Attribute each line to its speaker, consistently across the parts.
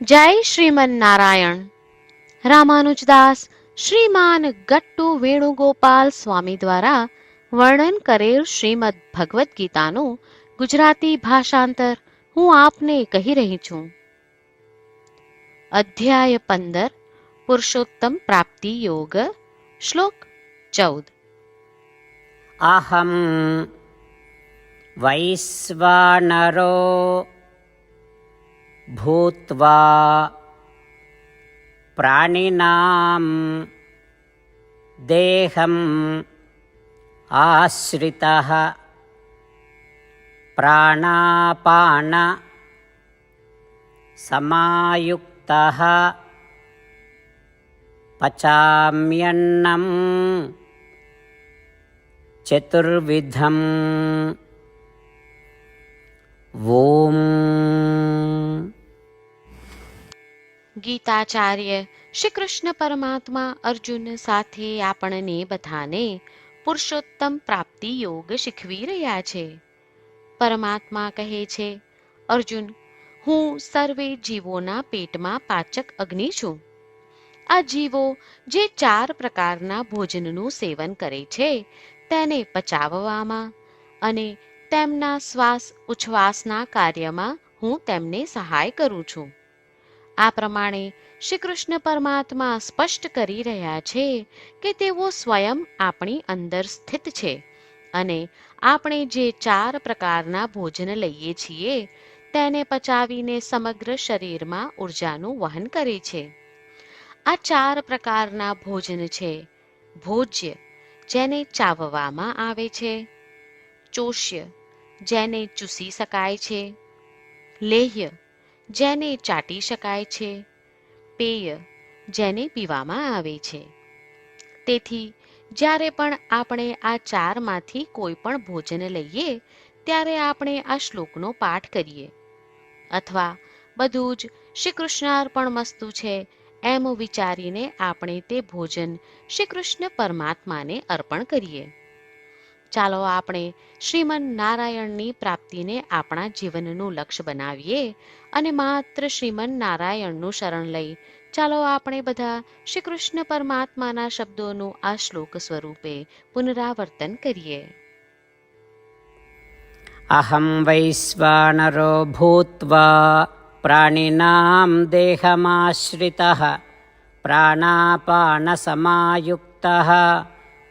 Speaker 1: જય શ્રીમન નારાયણ રામાનુજદાસ શ્રીમાન ગટ્ટુ વેણુગોપાલ સ્વામી દ્વારા વર્ણન કરેલ શ્રીમદ ભગવદ્ ગીતાનું ગુજરાતી ભાષાંતર હું આપને કહી રહી છું. અધ્યાય પંદર, પુરુષોત્તમ પ્રાપ્તિ યોગ, શ્લોક ચૌદ.
Speaker 2: અહમ વૈશ્વાનરો भूत्वा प्राणिनां देहम् आश्रितः प्राणापानसमायुक्तः पचाम्यन्नम् चतुर्विधम् ॐ
Speaker 1: ગીતાચાર્ય શ્રી કૃષ્ણ પરમાત્મા અર્જુન સાથે આપણને બધાને પુરુષોત્તમ પ્રાપ્તિ યોગ શીખવી રહ્યા છે. પરમાત્મા કહે છે, અર્જુન, હું સર્વે જીવોના પેટમાં પાચક અગ્નિ છું. આ જીવો જે ચાર પ્રકારના ભોજનનું સેવન કરે છે, તેને પચાવવામાં અને તેમના શ્વાસ ઉચ્છ્વાસના કાર્યમાં હું તેમને સહાય કરું છું. આ પ્રમાણે શ્રી કૃષ્ણ પરમાત્મા સ્પષ્ટ કરી રહ્યા છે કે તેઓ સ્વયં આપણી અંદર સ્થિત છે અને આપણે જે ચાર પ્રકારના ભોજન લઈએ છીએ, તેને પચાવીને સમગ્ર શરીરમાં ઉર્જાનું વહન કરે છે. આ ચાર પ્રકારના ભોજન છે, ભોજ્ય, જેને ચાવવામાં આવે છે, ચોષ્ય, જેને ચૂસી શકાય છે, લેહ્ય જેને ચાટી શકાય છે. પેય જેને પીવામાં આવે છે. તેથી, જ્યારે પણ આપણે આ ચારમાંથી કોઈ પણ ભોજન લઈએ, ત્યારે આપણે આ શ્લોકનો પાઠ કરીએ. અથવા, બધું જ શ્રી કૃષ્ણાર્પણ મસ્તુ છે, એમ વિચારીને આપણે તે ભોજન શ્રી કૃષ્ણ પરમાત્માને અર્પણ કરીએ. ચાલો આપણે શ્રીમન નારાયણની પ્રાપ્તિને આપણા જીવનનું લક્ષ્ય બનાવીએ અને માત્ર શ્રીમન નારાયણનું શરણ લઈ ચાલો આપણે બધા શ્રી કૃષ્ણ પરમાત્માના શબ્દોનું આ શ્લોક સ્વરૂપે પુનરાવર્તન કરીએ.
Speaker 2: અહં વૈશ્વાનરો ભૂત્વા પ્રાણિનાં દેહમાશ્રિતः પ્રાણાપાનસમાયુક્તः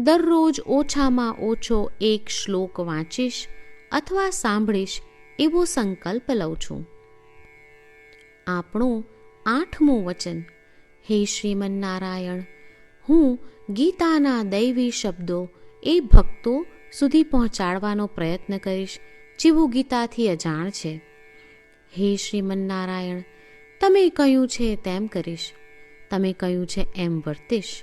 Speaker 1: દરરોજ ઓછામાં ઓછો એક શ્લોક વાંચીશ અથવા સાંભળીશ એવો સંકલ્પ લઉં છું. આપણું આઠમું વચન, હે શ્રીમન્નારાયણ, હું ગીતાના દૈવી શબ્દો એ ભક્તો સુધી પહોંચાડવાનો પ્રયત્ન કરીશ જેવું ગીતાથી અજાણ છે. હે શ્રીમન્નારાયણ, તમે કહ્યું છે તેમ કરીશ, તમે કહ્યું છે એમ વર્તીશ.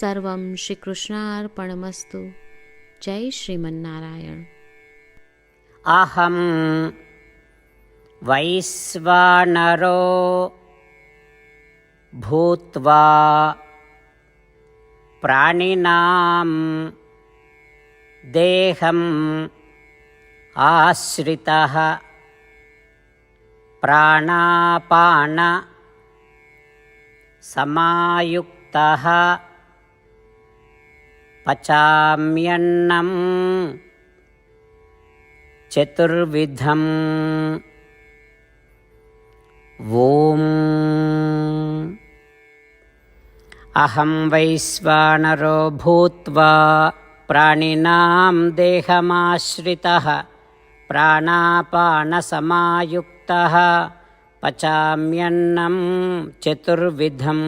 Speaker 1: सर्वं श्रीकृष्णार्पणमस्तु। जय
Speaker 2: श्रीमन्नारायण। अहं वैश्वानरो भूत्वा प्राणिनां देहम् आश्रितः प्राणापानसमायुक्तः पचाम्यन्नं चतुर्विधम्। ॐ अहं वैश्वानरो भूत्वा प्राणिनां देहमाश्रितः प्राणापानसमायुक्तः। पचाम्यन्नं चतुर्विधम्